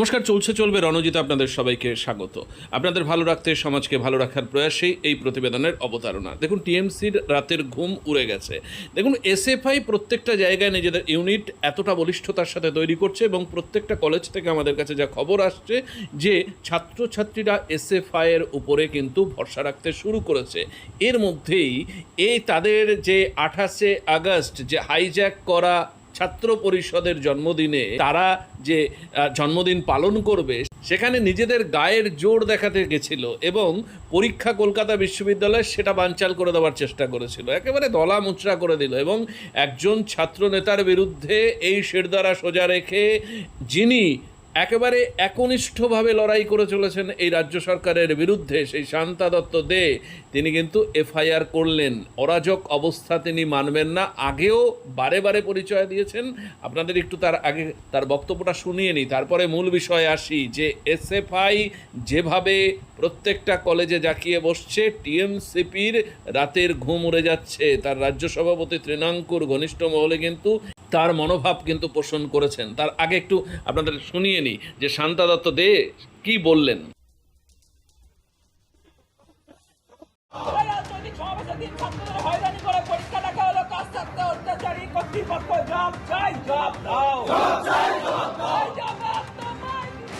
নমস্কার, চলছে, চলবে রণজিৎ আপনাদের সবাইকে স্বাগত। আপনাদের ভালো রাখতে, সমাজকে ভালো রাখার প্রয়াসেই এই প্রতিবেদনের অবতারণা। দেখুন, টিএমসির রাতের ঘুম উড়ে গেছে। দেখুন, এসএফআই প্রত্যেকটা জায়গায় নিজেদের ইউনিট এতটা বলিষ্ঠতার সাথে তৈরি করছে এবং প্রত্যেকটা কলেজ থেকে আমাদের কাছে যা খবর আসছে যে ছাত্রছাত্রীরা এসএফআই এর উপরে কিন্তু ভরসা রাখতে শুরু করেছে। এর মধ্যেই এই তাদের যে আঠাশে আগস্ট যে হাইজ্যাক করা ছাত্র পরিষদের জন্মদিনে তারা যে জন্মদিন পালন করবে, সেখানে নিজেদের গায়ের জোর দেখাতে গেছিল এবং পরীক্ষা কলকাতা বিশ্ববিদ্যালয় সেটা বানচাল করে দেওয়ার চেষ্টা করেছিল। একেবারে দলা মুচড়া করে দিল এবং একজন ছাত্র নেতার বিরুদ্ধে এই শেরদারা সোজা রেখে যিনি একেবারে একনিষ্ঠভাবে লড়াই করে চলেছেন এই রাজ্য সরকারের বিরুদ্ধে সেই শান্তা দত্ত দে। তিনি কিন্তু এফআইআর করলেন। অরাজক অবস্থা তিনি মানবেন না। আগেও বারে বারে পরিচয় দিয়েছেন। আপনাদের একটু তার আগে তার বক্তব্যটা শুনিয়ে নিই। তারপরে মূল বিষয়ে আসি যে এসএফআই যেভাবে প্রত্যেকটা কলেজে জাকিয়ে বসছে, টিএমসিপির রাতের ঘুম উড়ে যাচ্ছে। তার রাজ্য সভাপতি তৃণাঙ্কুর ঘনিষ্ঠ মহলে কিন্তু তার মনোভাব কিন্তু পোষণ করেছেন। তার আগে একটু আপনাদের শুনিয়ে নিই যে শান্তা দত্ত দে কি বললেন?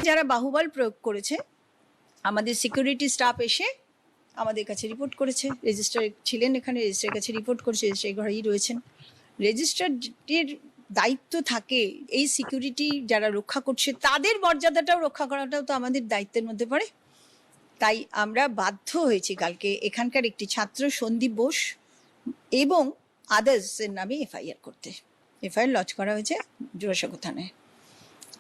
যারা বাহুবল প্রয়োগ করেছে আমাদের সিকিউরিটি স্টাফ এসে আমাদের কাছে রিপোর্ট করেছে। রেজিস্ট্রার ছিলেন এখানে রেজিস্ট্রার কাছে রিপোর্ট করেছে রেজিস্ট্রার ঘরেই রয়েছেন। রেজিস্ট্রারের দায়িত্ব থাকে এই সিকিউরিটি যারা রক্ষা করছে, তাদের মর্যাদাটাও রক্ষা করাটাও তো আমাদের দায়িত্বের মধ্যে পড়ে। তাই আমরা বাধ্য হয়েছি কালকে এখানকার একটি ছাত্র, সন্দীপ বোস, এবং আদার্সের নামে এফআইআর করতে। এফআইআর লঞ্চ করা হয়েছে জোড়াসাঁকো থানায়।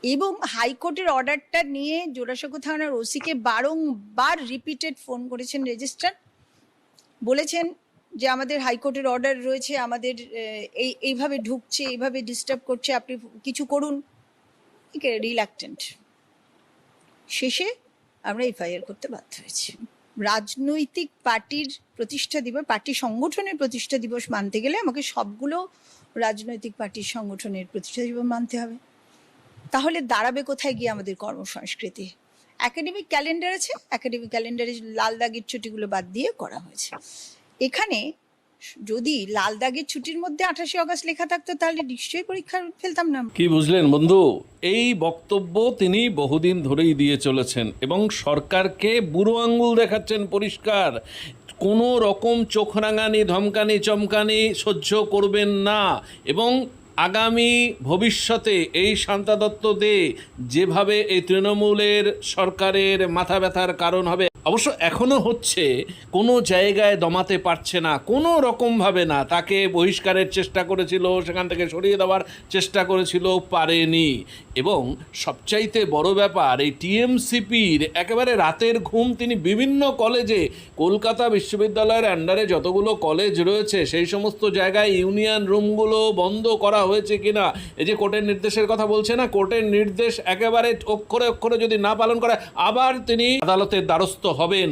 এবং হাইকোর্টের অর্ডারটা নিয়ে জোড়াসাঁকো থানার ওসিকে বারংবার রিপিটেড ফোন করেছেন রেজিস্ট্রার। বলেছেন যে আমাদের হাইকোর্টের অর্ডার রয়েছে, আমাদের এই, এইভাবে ঢুকছে, এইভাবে ডিস্টার্ব করছে, আপনি কিছু করুন। রিল্যাক্টেন্ট শেষে আমরা এফআইআর করতে বাধ্য হয়েছি। রাজনৈতিক পার্টির প্রতিষ্ঠা দিবস, পার্টি সংগঠনের প্রতিষ্ঠা দিবস মানতে গেলে আমাকে সবগুলো রাজনৈতিক পার্টির সংগঠনের প্রতিষ্ঠা দিবস মানতে হবে। তাহলে দাঁড়াবে কোথায় গিয়ে আমাদের কর্মসংস্কৃতি? একাডেমিক ক্যালেন্ডার আছে একাডেমিক ক্যালেন্ডারে লাল দাগের ছুটিগুলো বাদ দিয়ে করা হয়েছে। এখানে যদি লাল দাগের ছুটির মধ্যে আঠাশে অগস্ট লেখা থাকতো, তাহলে নিশ্চয়ই পরীক্ষা ফেলতাম না। কি বুঝলেন বন্ধু? এই বক্তব্য তিনি বহুদিন ধরেই দিয়ে চলেছেন এবং সরকারকে বুড়ো আঙ্গুল দেখাচ্ছেন পরিষ্কার। কোনো রকম চোখ রাঙানি ধমকানি, চমকানি সহ্য করবেন না এবং আগামী ভবিষ্যতে এই শান্তা দত্ত দে যেভাবে এই তৃণমূলের সরকারের মাথা ব্যথার কারণ হবে অবশ্য এখনও হচ্ছে, কোনো জায়গায় দমাতে পারছে না, কোনো রকমভাবে না। তাকে বহিষ্কারের চেষ্টা করেছিল, সেখান থেকে সরিয়ে দেওয়ার চেষ্টা করেছিল, পারেনি। এবং সবচাইতে বড় ব্যাপার, এই টিএমসিপির একেবারে রাতের ঘুম, তিনি বিভিন্ন কলেজে, কলকাতা বিশ্ববিদ্যালয়ের আন্ডারে যতগুলো কলেজ রয়েছে, সেই সমস্ত জায়গায় ইউনিয়ন রুমগুলো বন্ধ করা হয়েছে কিনা, এই যে কোর্টের নির্দেশের কথা বলছে না, কোর্টের নির্দেশ একেবারে অক্ষরে অক্ষরে যদি না পালন করে, আবার তিনি আদালতের দ্বারস্থ হবেন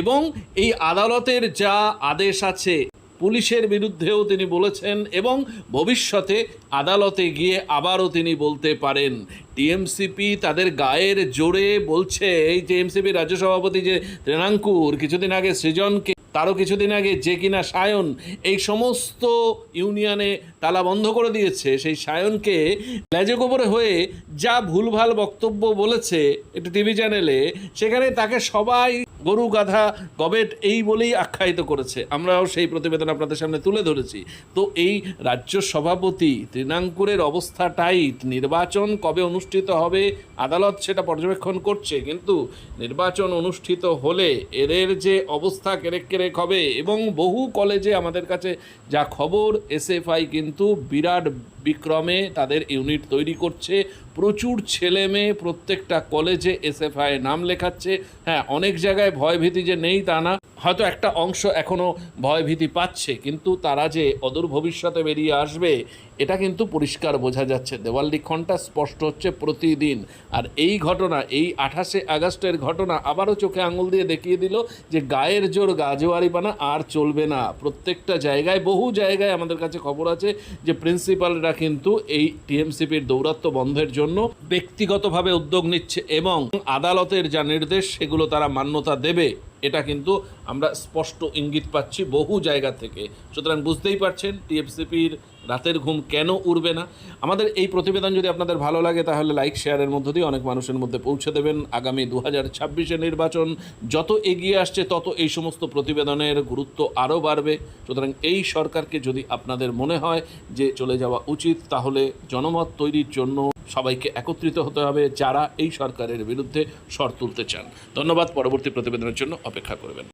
এবং এই আদালতের যা আদেশ আছে পুলিশের বিরুদ্ধেও তিনি বলেছেন এবং ভবিষ্যতে আদালতে গিয়ে আবারও তিনি বলতে পারেন। টিএমসিপি তাদের গায়ের জোরে বলছে, এই টিএমসিপি রাজ্য সভাপতি যে তৃণাঙ্কুর কিছুদিন আগে সৃজনকে তারও কিছুদিন আগে যে কিনা সায়ন এই সমস্ত ইউনিয়নে তালা বন্ধ করে দিয়েছে, সেই সায়নকে লেজে গোবরে হয়ে যা ভুলভাল বক্তব্য বলেছে একটি টিভি চ্যানেলে, সেখানে তাকে সবাই গরু, গাধা, গবেট এই বলেই আখ্যায়িত করেছে। আমরাও সেই প্রতিবেদন আপনাদের সামনে তুলে ধরেছি। তো এই রাজ্য সভাপতি তৃণাঙ্কুরের অবস্থা টাইট, নির্বাচন কবে অনুষ্ঠিত হবে, আদালত সেটা পর্যবেক্ষণ করছে, কিন্তু নির্বাচন অনুষ্ঠিত হলে এদের যে অবস্থা কেরেক কেরেক হবে এবং বহু কলেজে আমাদের কাছে যা খবর এসএফআই কিন্তু বিরাট বিক্রমে তাদের ইউনিট তৈরি করছে। প্রচুর ছেলে মেয়ে প্রত্যেকটা কলেজে এসএফআই নাম লেখাচ্ছে। হ্যাঁ অনেক জায়গায় ভয়ভীতি যে নেই তা না। হয়তো একটা অংশ এখনও ভয়ভীতি পাচ্ছে, কিন্তু তারা যে অদূর ভবিষ্যতে বেরিয়ে আসবে, এটা কিন্তু পরিষ্কার বোঝা যাচ্ছে। দেওয়াল লিখনটা স্পষ্ট হচ্ছে প্রতিদিন। আর এই ঘটনা, এই আঠাশে আগস্টের ঘটনা আবারও চোখে আঙুল দিয়ে দেখিয়ে দিল যে গায়ের জোর গাজোয়ারিপানা আর চলবে না। প্রত্যেকটা জায়গায়, বহু জায়গায় আমাদের কাছে খবর আছে যে প্রিন্সিপালরা নেতারা কিন্তু এই টিএমসিপির দৌরাত্ম্য বন্ধের জন্য ব্যক্তিগতভাবে উদ্যোগ নিচ্ছে এবং আদালতের যা নির্দেশ, সেগুলো তারা মান্যতা দেবে, এটা কিন্তু আমরা স্পষ্ট ইঙ্গিত পাচ্ছি বহু জায়গা থেকে। সুতরাং বুঝতেই পারছেন, টিএমসিপির রাতের ঘুম কেন উড়বে না? আমাদের এই প্রতিবেদন যদি আপনাদের ভালো লাগে, তাহলে লাইক শেয়ারের মধ্য দিয়ে অনেক মানুষের মধ্যে পৌঁছে দেবেন। আগামী দু হাজার ছাব্বিশে নির্বাচন যত এগিয়ে আসছে, তত এই সমস্ত প্রতিবেদনের গুরুত্ব আরও বাড়বে। সুতরাং এই সরকারকে যদি আপনাদের মনে হয় যে চলে যাওয়া উচিত, তাহলে জনমত তৈরির জন্য সবাইকে একত্রিত হতে হবে যারা এই সরকারের বিরুদ্ধে স্বর তুলতে চান। ধন্যবাদ, পরবর্তী প্রতিবেদনের জন্য অপেক্ষা করবেন।